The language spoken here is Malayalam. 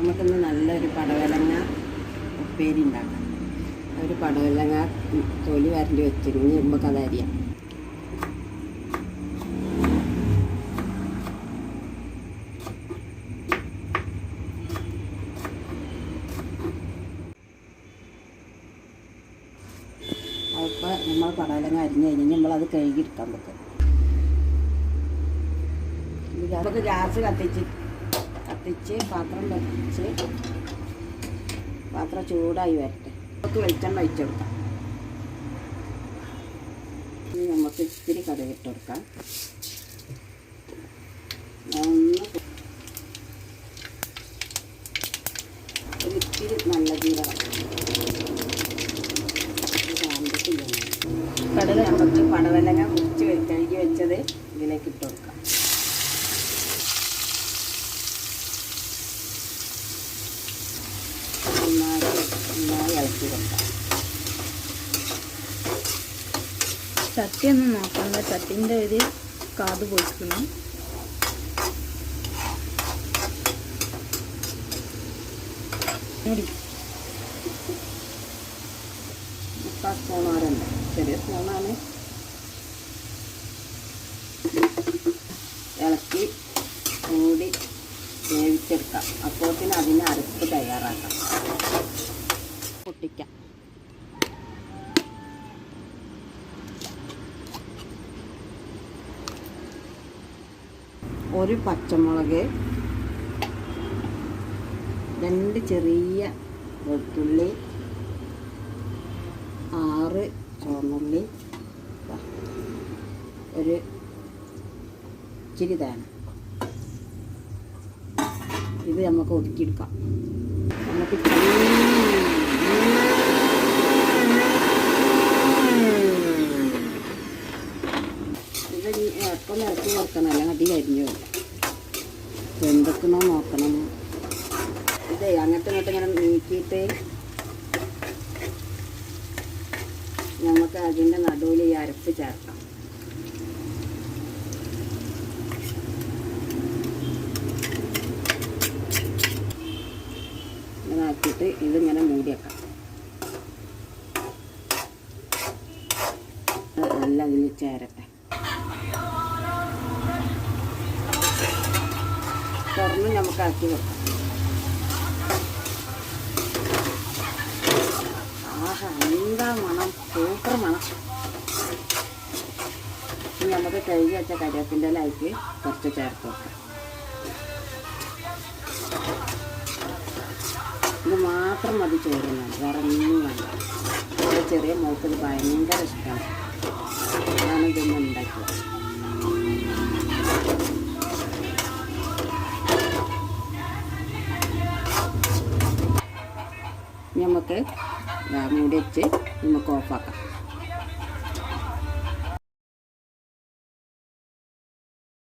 നമുക്കിന്ന് നല്ലൊരു പടവലങ്ങ ഉപ്പേരി ഉണ്ടാക്കാം ഒരു പടവലങ്ങ തൊലി വരണ്ടി വെച്ചിരുന്ന്. അത് അരിയാം. അപ്പോൾ നമ്മൾ പടവലങ്ങ അരിഞ്ഞ് കഴിഞ്ഞ് നമ്മളത് കഴുകിയെടുക്കാൻ വെക്കും നമുക്ക് ഗ്യാസ് കത്തിച്ച് കത്തിച്ച് പാത്രം വെച്ച് പാത്രം ചൂടായി വരട്ടെ. നമുക്ക് വെളിച്ചെണ്ണ ഒഴിച്ചെടുക്കാം. ഇനി നമുക്ക് ഇത്തിരി കടുക് ഇട്ട് കൊടുക്കാം. ഒന്ന് ഒരു നല്ല ജീരകം. കടല നമുക്ക് പടവലങ്ങ മുറിച്ച് കഴുകി വെച്ചത് ഇതിലേക്ക് ഇട്ട് കൊടുക്കാം. ഇളക്കി ചട്ടി ഒന്ന് നോക്കണ്ട ചട്ടിന്റെ ഒരു കാത് വരണ്ട ചെറിയ സ്പൂണാണ് ഇളക്കി കൂടി വേവിച്ചെടുക്കാം. അപ്പോഴത്തേന് അതിന് അരപ്പ് തയ്യാറാക്കാം. ഒരു പച്ചമുളക് രണ്ട് ചെറിയ വെളുത്തുള്ളി ആറ് ചുവന്നുള്ളി ഒരു ഇച്ചിരി ഇത് നമുക്ക് ഒതുക്കിയെടുക്കാം. നമുക്ക് ഇത് എപ്പം നിറച്ച് കൊടുക്കണം അല്ലെങ്കിൽ അടി കരിഞ്ഞു നോക്കണം? ഇതേ അങ്ങോട്ടും ഇങ്ങനെ നീക്കിയിട്ട് നമുക്ക് അതിന്റെ നടുവിൽ ഈ അരപ്പ് ചേർക്കാം. ഇങ്ങനെ ഇതിങ്ങനെ മൂടി വെക്കാം. ചേരട്ടെ. തുറന്ന് നമുക്ക് ആക്കി വെക്കാം എന്താ മണം? സൂപ്പർ മണം. നമുക്ക് കഴുകി വെച്ച കരിവേപ്പിന്റെ ഇലയ്ക്ക് കുറച്ച് ചേർത്ത് വെക്കാം. ഇത് മാത്രം മതി ചോറുന്നത് വേറെ ഒന്നും ചെറിയ മോൾക്ക് ഭയങ്കര ഇഷ്ടമാണ്. ഇതൊന്നും ഉണ്ടാക്കിയത് മൂടി വെച്ച് നമുക്ക് ഓഫാക്കാം.